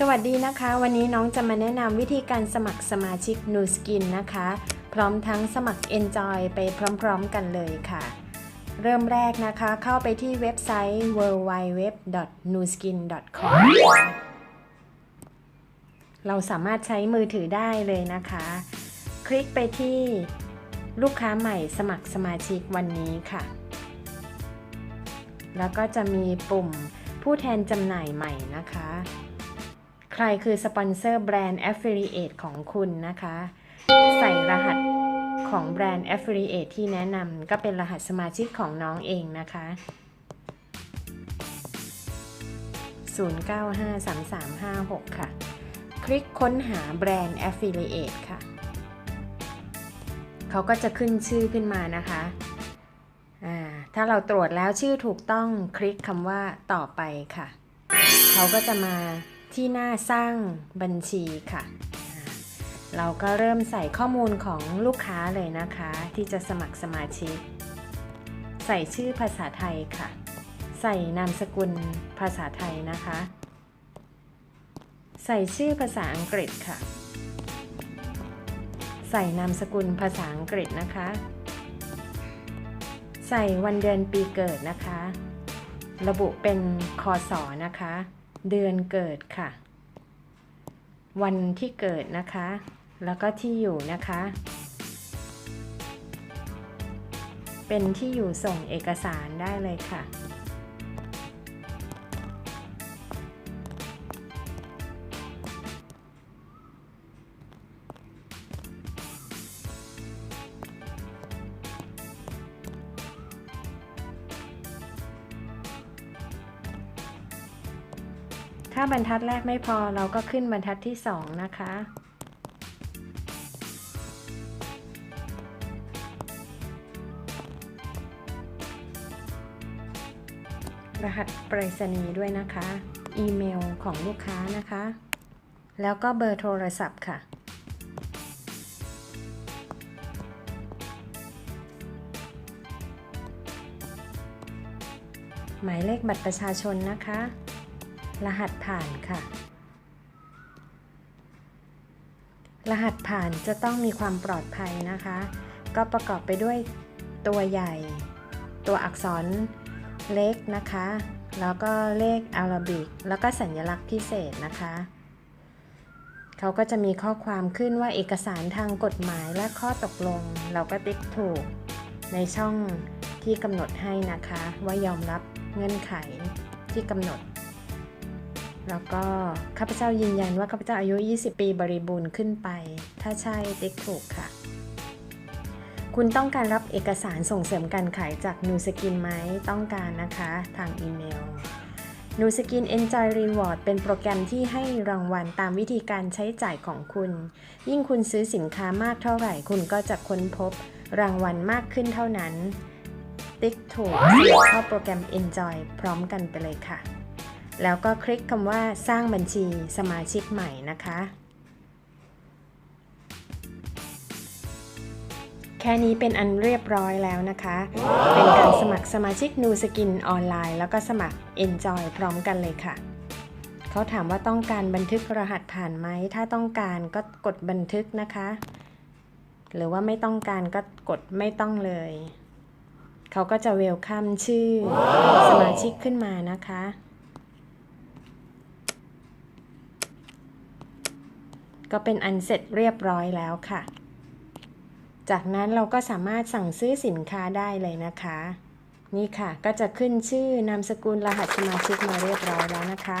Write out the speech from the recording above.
สวัสดีนะคะ วันนี้น้องจะมาแนะนำวิธีการสมัครสมาชิก Nu Skin นะคะ พร้อมทั้งสมัคร Enjoy ไปพร้อมๆกันเลยค่ะ เริ่มแรกนะคะเข้าไปที่เว็บไซต์ www.nuskin.com เราสามารถใช้มือถือได้เลยนะคะ คลิกไปที่ลูกค้าใหม่สมัครสมาชิกวันนี้ค่ะ แล้วก็จะมีปุ่มผู้แทนจำหน่ายใหม่นะคะ ใครคือสปอนเซอร์แบรนด์ Affiliate ของคุณนะคะ ใส่รหัสของแบรนด์ Affiliate ที่แนะนำก็เป็นรหัสสมาชิกของน้องเองนะคะ0953356ค่ะ คลิกค้นหาแบรนด์ Affiliate ค่ะ เขาก็จะขึ้นชื่อขึ้นมานะคะอ่าถ้าเราตรวจแล้วชื่อถูกต้องคลิกคำว่าต่อไปค่ะ เขาก็จะมา ที่หน้าสร้างบัญชีค่ะ เราก็เริ่มใส่ข้อมูลของลูกค้าเลยนะคะ ที่จะสมัครสมาชิก ใส่ชื่อภาษาไทยค่ะ ใส่นามสกุลภาษาไทยนะคะ ใส่ชื่อภาษาอังกฤษค่ะ ใส่นามสกุลภาษาอังกฤษนะคะ ใส่วันเดือนปีเกิดนะคะ ระบุเป็นคศนะคะ เดือนเกิดค่ะ วันที่เกิดนะคะ แล้วก็ที่อยู่นะคะ เป็นที่อยู่ส่งเอกสารได้เลยค่ะ ถ้าบรรทัดแรกไม่พอเราก็ขึ้นบรรทัดที่ 2 นะคะ รหัสไปรษณีย์ด้วยนะคะ อีเมลของลูกค้านะคะ แล้วก็เบอร์โทรศัพท์ค่ะหมายเลขบัตรประชาชนนะคะ รหัสผ่านค่ะ รหัสผ่านจะต้องมีความปลอดภัยนะคะ ก็ประกอบไปด้วยตัวใหญ่ ตัวอักษรเล็กนะคะ แล้วก็เลขอาราบิก แล้วก็สัญลักษณ์พิเศษนะคะเขาก็จะมีข้อความขึ้นว่าเอกสารทางกฎหมายและข้อตกลง เราก็ติ๊กถูก ในช่องที่กำหนดให้นะคะ ว่ายอมรับเงื่อนไขที่กำหนด แล้วก็ข้าพเจ้ายืนยันว่าข้าพเจ้าอายุ 20 ปีบริบูรณ์ขึ้นไป ถ้าใช่ติ๊กถูกค่ะ คุณต้องการรับเอกสารส่งเสริมการขายจากนูสกินไหมต้องการนะคะทางอีเมลนูสกิน Enjoy Reward เป็นโปรแกรมที่ให้รางวัลตามวิธีการใช้จ่ายของคุณ ยิ่งคุณซื้อสินค้ามากเท่าไหร่ คุณก็จะค้นพบรางวัลมากขึ้นเท่านั้น ติ๊กถูกเข้าโปรแกรม Enjoy พร้อมกันไปเลยค่ะ แล้วก็คลิกคำว่าสร้างบัญชีสมาชิกใหม่นะคะ แค่นี้เป็นอันเรียบร้อยแล้วนะคะเป็นการสมัครสมาชิก Nu Skin ออนไลน์ แล้วก็สมัคร Enjoy พร้อมกันเลยค่ะ เขาถามว่าต้องการบันทึกรหัสผ่านไหม ถ้าต้องการก็กดบันทึกนะคะ หรือว่าไม่ต้องการก็กดไม่ต้องเลย เขาก็จะเวลคัมชื่อสมาชิกขึ้นมานะคะ ก็เป็นอันเสร็จเรียบร้อยแล้วค่ะ จากนั้นเราก็สามารถสั่งซื้อสินค้าได้เลยนะคะ นี่ค่ะก็จะขึ้นชื่อนามสกุลรหัสสมาชิกมาเรียบร้อยแล้วนะคะ